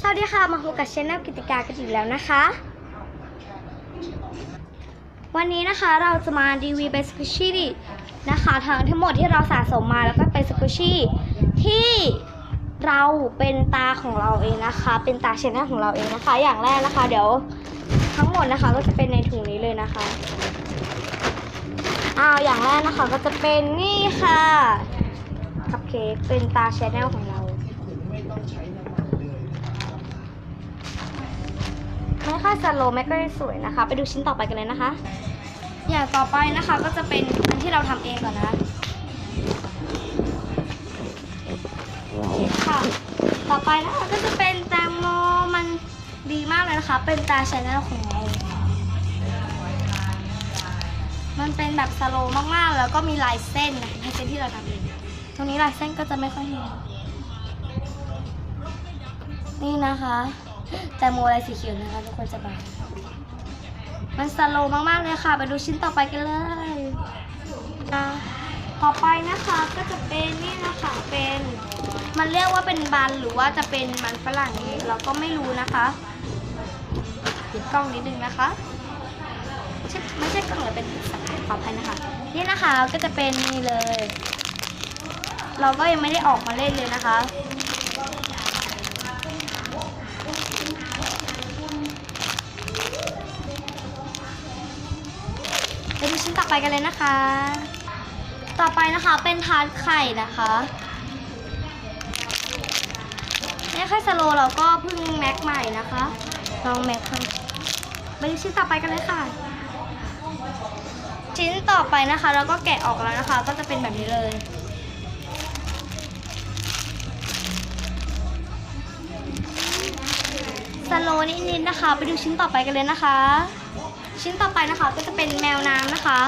สวัสดีค่ะ มาพบกับชแนลกิติกากันอีกแล้วนะคะ วันนี้นะคะเราจะมารีวิวเป็นสกุชี่นะคะทั้งทั้งหมดที่เราสะสมมาแล้วก็เป็นสกุชี่ที่เราเป็นตาของเราเองนะคะ เป็นตาชแนลของเราเองนะคะ อย่างแรกนะคะ เดี๋ยวทั้งหมดนะคะก็จะเป็นในถุงนี้เลยนะคะอ้าวอย่างแรกนะคะก็จะเป็นนี่ค่ะคัพเค้กเป็นตาชแนลของเรา ไม่ค่อยสโลว์ไม่ค่อยสวยนะคะ ไปดูชิ้นต่อไปกันเลยนะคะ อย่างต่อไปนะคะก็จะเป็นอันที่เราทำเองก่อนนะค่ะ ต่อไปนะคะก็จะเป็นแตงโมมันดีมากเลยนะคะ เป็นตาชแนลของเรามันเป็นแบบสโลมากๆ แล้วก็มีลายเส้นนะลายเส้นที่เราทำเอง ตรงนี้ลายเส้นก็จะไม่ค่อยเห็นนี่นะคะ แตงโมลายสีเขียวนะคะทุกคนจะบางมันสโลมากๆเลยค่ะ ไปดูชิ้นต่อไปกันเลยอะต่อไปนะคะก็จะเป็นนี่นะคะเป็น มันเรียกว่าเป็นบันหรือว่าจะเป็นมันฝรั่งเราก็ไม่รู้นะคะปิดกล้องนิดนึงนะคะไม่ใช่กล้องหรือเป็นสัตว์ขออภัยนะคะ นี่นะคะก็จะเป็นนี่เลย เราก็ยังไม่ได้ออกมาเล่นเลยนะคะ ชิ้นต่อไปกันเลยนะคะ ต่อไปนะคะเป็นทาร์ตไข่นะคะไม่ค่สโลเราก็เพิ่งแม็กใหม่นะคะ ลองแม็กค่ะไปดูชิ้นต่อไปกันเลยค่ะ ชิ้นต่อไปนะคะ เราก็แกะออกแล้วนะคะ ก็จะเป็นแบบนี้เลยสโลนิดๆนะคะ ไปดูชิ้นต่อไปกันเลยนะคะ ชิ้นต่อไปนะคะก็จะเป็นแมวน้ นะคะ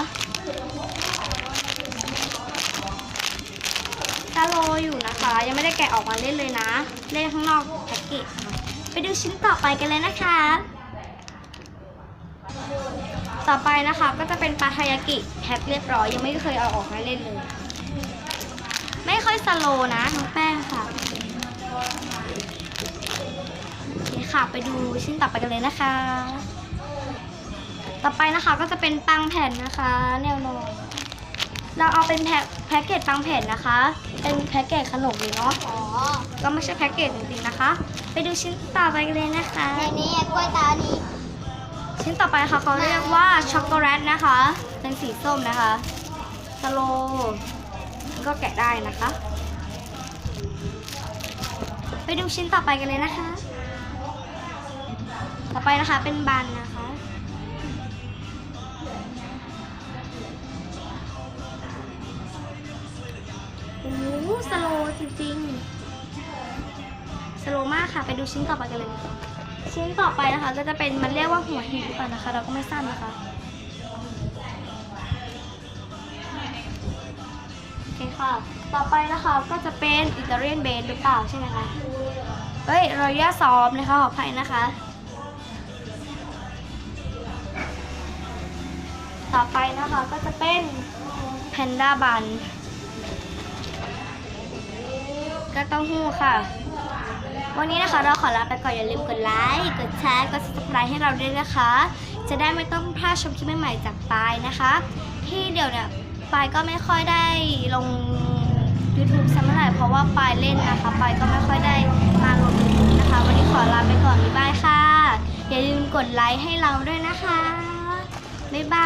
สโลอยู่นะคะ ยังไม่ได้แกะออกมาเล่นเลยนะ เล่นข้างนอกแพ็กเกจไปดูชิ้นต่อไปกันเลยนะคะ ต่อไปนะคะก็จะเป็นปลาทายากิแพ็คเรียบร้อย ยังไม่เคยเอาออกมาเล่นเลย ไม่ค่อยสโลนะน้องแป้งค่ะโอเคค่ะไปดูชิ้นต่อไปกันเลยนะคะ ต่อไปนะคะก็จะเป็นปังแผ่นนะคะ แนวนอนเราเอาเป็นแพ็คแพ็กเกจปังแผ่นนะคะ เป็นแพ็กเกจขนมเลยเนาะอ๋อก็ไม่ใช่แพ็กเกจจริงๆนะคะ ไปดูชิ้นต่อไปกันเลยนะคะในนี้กล้วยตานี้ ชิ้นต่อไปค่ะเขาเรียกว่าช็อกโกแลตนะคะ เป็นสีส้มนะคะสโลว์ก็แกะได้นะคะ ไปดูชิ้นต่อไปกันเลยนะคะ ต่อไปนะคะเป็นบันนะคะ สโลจริงๆ สโลมากค่ะ ไปดูชิ้นต่อไปกันเลย ชิ้นต่อไปนะคะ ก็จะเป็นมันเรียกว่าหัวหินหรือเปล่านะคะ เราก็ไม่ทราบนะคะโอเคค่ะ ต่อไปนะคะก็จะเป็นอิตาเลียนเบนหรือเปล่าใช่ไหมคะเฮ้ยรอย่าซอมนะคะขออภัยนะคะ ต่อไปนะคะก็จะเป็นแพนด้าบัน ก็เต้องหู้ค่ะ วันนี้นะคะเราขอลาไปก่อนอย่าลืมกดไลค์กดแชร์กด subscribe ให้เราด้วยนะคะ จะได้ไม่ต้องพลาดชมคลิปใหม่ๆจากปายนะคะ ที่เดี๋ยวเนี่ยปายก็ไม่ค่อยได้ลง YouTube สักเท่าไหร่เพราะว่าปายเล่นนะคะปายก็ไม่ค่อยได้มาลง YouTube นะคะ วันนี้ขอลาไปก่อนบ๊ายบายค่ะ อย่าลืมกดไลค์ให้เราด้วยนะคะบ๊ายบาย